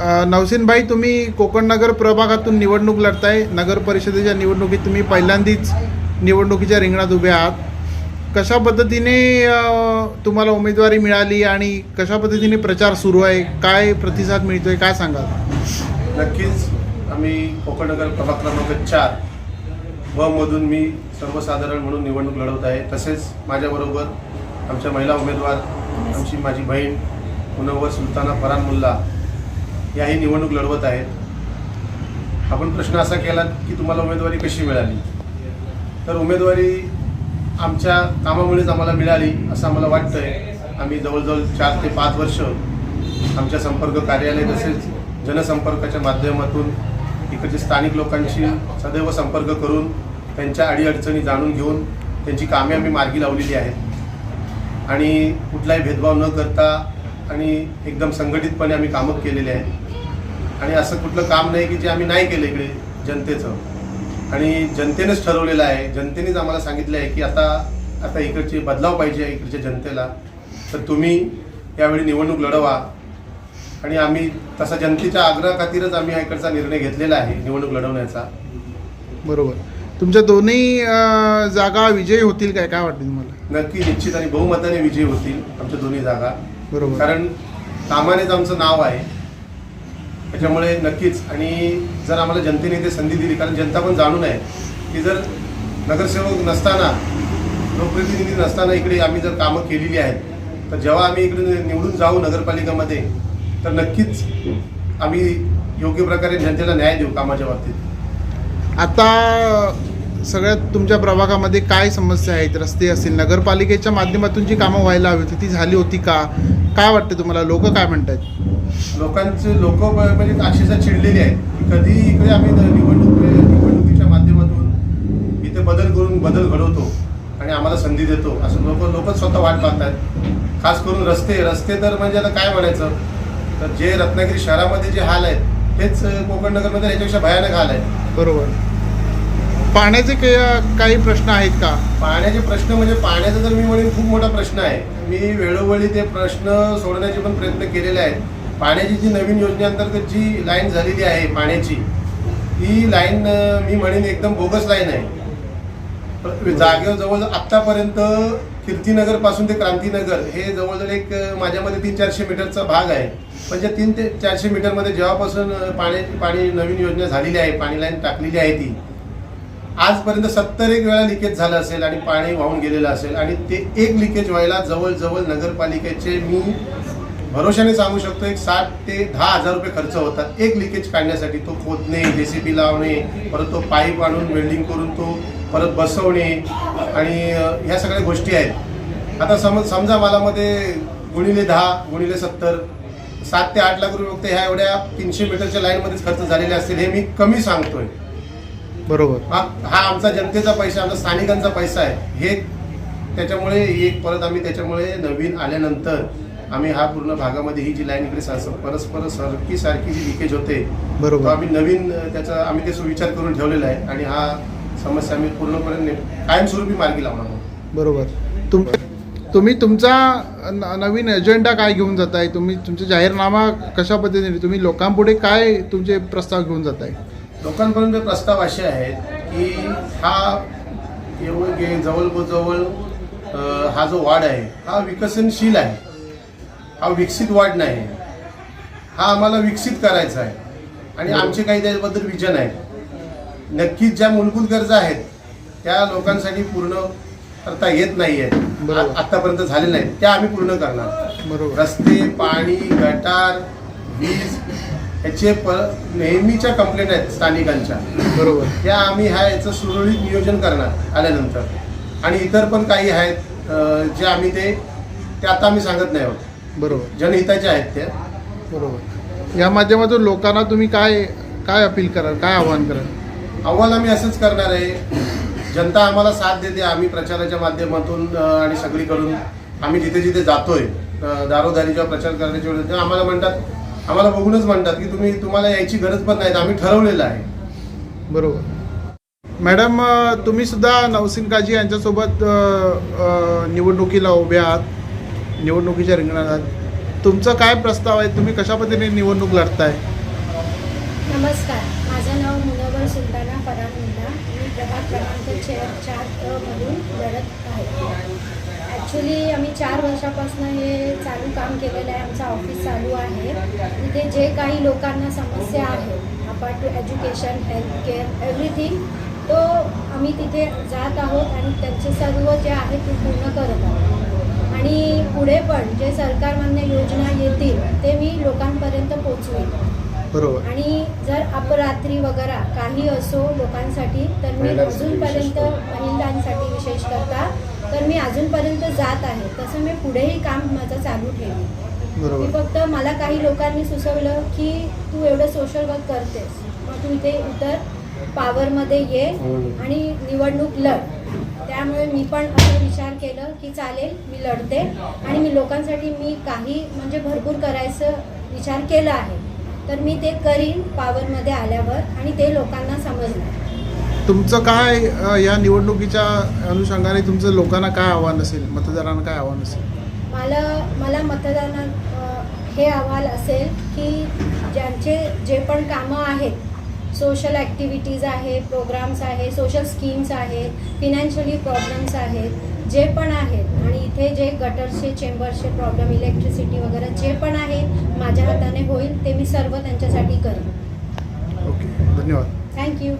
अ, नवसीनभाई तुम्ही कोकण नगर प्रभागातून निवडणूक लढताय. नगर परिषदेच्या निवडणुकीत तुम्ही पहिल्यांदाच निवडणुकीच्या रिंगणात उभे आहात. कशा पद्धतीने तुम्हाला उमेदवारी मिळाली आणि कशा पद्धतीने प्रचार सुरू आहे? काय प्रतिसाद मिळतोय? काय सांगाल? नक्कीच आम्ही कोकणनगर प्रभाग क्रमांक चार व मधून मी सर्वसाधारण म्हणून निवडणूक लढवत आहे. तसेच माझ्याबरोबर आमच्या महिला उमेदवार आमची माझी बहीण मुनव्वर सुलताना फरान मुल्ला याही निवडणूक लढवत आहेत. आपण प्रश्न असा केला की तुम्हाला उमेदवारी कशी मिळाली? तर उमेदवारी आमच्या कामामुळेच आम्हाला मिळाली असं आम्हाला वाटतंय. आम्ही जवळजवळ चार ते पाच वर्ष आमच्या संपर्क कार्यालय तसेच जनसंपर्काच्या माध्यमातून इकडचे स्थानिक लोकांशी सदैव संपर्क करून त्यांच्या अडीअडचणी जाणून घेऊन त्यांची कामे आम्ही मार्गी लावलेली आहेत. आणि कुठलाही भेदभाव न करता आणि एकदम संघटितपणे आम्ही कामं केलेले आहेत. आणि असं कुठलं काम नाही की जे आम्ही नाही केलं इकडे जनतेचं. आणि जनतेनेच ठरवलेलं आहे. जनतेनेच आम्हाला सांगितलं आहे की आता आता इकडचे बदलाव पाहिजे इकडच्या जनतेला. तर तुम्ही यावेळी निवडणूक लढवा. आणि आम्ही तसा जनतेच्या आग्रहाखातीरच आम्ही हा इकडचा निर्णय घेतलेला आहे निवडणूक लढवण्याचा. बरोबर. तुमच्या दोन्ही अ, जागा विजयी होतील काय? काय वाटतं तुम्हाला? नक्की निश्चित आणि बहुमताने विजयी होतील आमच्या दोन्ही जागा. बरोबर. कारण कामानेच आमचं नाव आहे. त्याच्यामुळे नक्कीच. आणि जर आम्हाला जनतेने ते संधी दिली कारण जनता पण जाणून आहे की जर नगरसेवक नसताना लोकप्रतिनिधी नसताना इकडे आम्ही जर कामं केलेली आहेत तर जेव्हा आम्ही इकडे निवडून जाऊ नगरपालिकामध्ये तर नक्कीच आम्ही योग्य प्रकारे जनतेला न्याय देऊ कामाच्या बाबतीत. आता सगळ्यात तुमच्या प्रभागामध्ये काय समस्या आहेत? रस्ते असतील नगरपालिकेच्या माध्यमातून जी कामं व्हायला हवी होती ती झाली होती का? काय वाटतं तुम्हाला? लोक काय म्हणतात लोकांचे लोक म्हणजे अक्षरशः चिडलेले आहेत की कधी इकडे आम्ही निवडणूक निवडणुकीच्या माध्यमातून इथे बदल करून बदल घडवतो आणि आम्हाला संधी देतो असं लोक लोकच स्वतः वाट पाहतात खास करून रस्ते रस्ते तर म्हणजे आता काय म्हणायचं? तर जे रत्नागिरी शहरामध्ये जे हाल आहेत तेच कोकण नगरमध्ये याच्यापेक्षा भयानक हाल आहेत. बरोबर. पाण्याचे काही काही प्रश्न आहेत का? पाण्याचे प्रश्न म्हणजे पाण्याचा तर मी म्हणेन खूप मोठा प्रश्न आहे. मी वेळोवेळी ते प्रश्न सोडण्याचे पण प्रयत्न केलेले आहेत. पाण्याची जी नवीन योजनेअंतर्गत जी लाईन झालेली आहे पाण्याची ती लाईन मी म्हणेन एकदम बोगस लाईन आहे. जागेवर जवळ आत्तापर्यंत कीर्तीनगरपासून ते क्रांतीनगर हे जवळजवळ एक माझ्यामध्ये तीन चारशे मीटरचा भाग आहे. म्हणजे तीन ते चारशे मीटरमध्ये जेव्हापासून पाण्याची पाणी नवीन योजना झालेली आहे पाणी लाईन टाकलेली आहे ती आजपर्यंत सत्तर एक वेळा लिकेज झालं असेल आणि पाणी वाहून गेलेलं असेल आणि ते एक लिकेज व्हायला जवळजवळ नगरपालिकेचे मी भरोशाने सांगू शकतो एक साठ ते दहा हजार रुपये खर्च होतात. एक लिकेज काढण्यासाठी तो खोदणे जेसीबी लावणे परत तो पाईप आणून वेल्डिंग करून तो परत बसवणे आणि ह्या सगळ्या गोष्टी आहेत. आता समज समजा मला मध्ये गुणिले दहा गुणिले सत्तर सात ते आठ लाख रुपये फक्त ह्या एवढ्या तीनशे मीटरच्या लाईनमध्येच खर्च झालेले असतील हे मी कमी सांगतोय. बरोबर. हा हा आमचा जनतेचा पैसा आमचा स्थानिकांचा पैसा आहे. हे त्याच्यामुळे एक परत आम्ही त्याच्यामुळे नवीन आल्यानंतर आम्ही हा पूर्ण भागामध्ये ही जी लाईन इकडे परस्पर सारखी सारखी जी लिकेज होते तो बरोबर आम्ही नवीन त्याचा आम्ही ते सुविचार करून ठेवलेला आहे आणि हा समस्या आम्ही पूर्णपणे कायमस्वरूपी मार्गी लावणार आहोत. बरोबर. तुम तुम्ही तुमचा नवीन एजेंडा काय घेऊन जाताय? तुम्ही तुमचा जाहीरनामा कशा पद्धतीने तुम्ही लोकांपुढे काय तुमचे प्रस्ताव घेऊन जाताय? लोकांपर्यंत प्रस्ताव असे आहेत की हा एवढे जवळ अ, हा जो वाढ आहे हा विकसनशील आहे. हा विकसित वाढ नाही. हा आम्हाला विकसित करायचा आहे. आणि आमचे काही त्याच्याबद्दल विजन आहे नक्कीच ज्या मूलभूत गरजा आहेत त्या लोकांसाठी पूर्ण करता येत नाही आहेत. आतापर्यंत झालेल्या आहेत त्या आम्ही पूर्ण करणार. बरोबर. रस्ते पाणी गटार वीज याचे प नेहमीच्या कंप्लेंट आहेत स्थानिकांच्या. बरोबर. त्या आम्ही ह्या याचं सुरळीत नियोजन करणार आल्यानंतर. आणि इतर पण काही आहेत जे आम्ही ते ते आता आम्ही सांगत नाही आहोत. बरोबर. जनहिताचे आहेत ते बरोबर. या माध्यमातून लोकांना तुम्ही काय काय अपील कराल काय आव्हान कराल? अव्वल आम्ही असंच करणार आहे. जनता आम्हाला साथ देते आम्ही प्रचाराच्या माध्यमातून आणि सगळीकडून आम्ही जिथे जिथे जातोय दारोदारी जेव्हा प्रचार करण्याची वेळ येते, तेव्हा आम्हाला म्हणतात आम्हाला बघूनच म्हणतात की तुम्ही तुम्हाला यायची गरज पण नाही आम्ही ठरवलेलं आहे. बरोबर. मॅडम तुम्ही सुद्धा नवसीन काजी यांच्यासोबत निवडणुकीला उभे आहात. निवडणुकीच्या रिंगणात आहात. तुमचं काय प्रस्ताव आहे? तुम्ही कशा पद्धतीने निवडणूक लढताय? नमस्कार. माझं नाव मुनवर सुलताना परामुल्ला मी प्रभाग क्रमांक चे चार मधून लढत आहे. ॲक्च्युली आम्ही चार वर्षापासून हे चालू काम केलेलं आहे. आमचं ऑफिस चालू आहे. तिथे जे काही लोकांना समस्या आहेत apart to education health care everything तो आम्ही तिथे जात आहोत आणि त्यांचे सर्व जे आहे ते पूर्ण करत आहोत. आणि पुढे पण जे सरकारमान्य योजना येतील ते मी लोकांपर्यंत पोचवेन. बरोबर. आणि जर अपरात्री वगैरे काही असो लोकांसाठी तर मी अजूनपर्यंत महिलांसाठी विशेष करता तर मी अजूनपर्यंत जात आहे. तसं मी पुढेही काम माझं चालू ठेवेन. मी फक्त मला काही लोकांनी सुचवलं की तू एवढं सोशल वर्क करतेस. मग तू इथे उतर. पॉवरमध्ये ये आणि निवडणूक लढ. त्यामुळे मी पण असं विचार केलं की चालेल मी लढते आणि मी लोकांसाठी मी काही म्हणजे भरपूर करायचं विचार केला आहे. तर मी ते करीन पॉवरमध्ये आल्यावर आणि ते लोकांना समजणार. तुमचं काय या निवडणुकीच्या अनुषंगाने तुमचं लोकांना काय आव्हान असेल? मतदारांना काय आव्हान असेल? मला मला मतदाना अ, हे अहवाल असेल की ज्यांचे जे पण कामं आहेत सोशल ॲक्टिव्हिटीज आहे प्रोग्राम्स आहे सोशल स्कीम्स आहेत फिनान्शियली प्रॉब्लेम्स आहेत जे पण आहेत. आणि इथे जे गटरचे चेंबरचे प्रॉब्लेम इलेक्ट्रिसिटी वगैरे जे पण आहे माझ्या हाताने होईल ते मी सर्व त्यांच्यासाठी करेन. ओके धन्यवाद. थँक्यू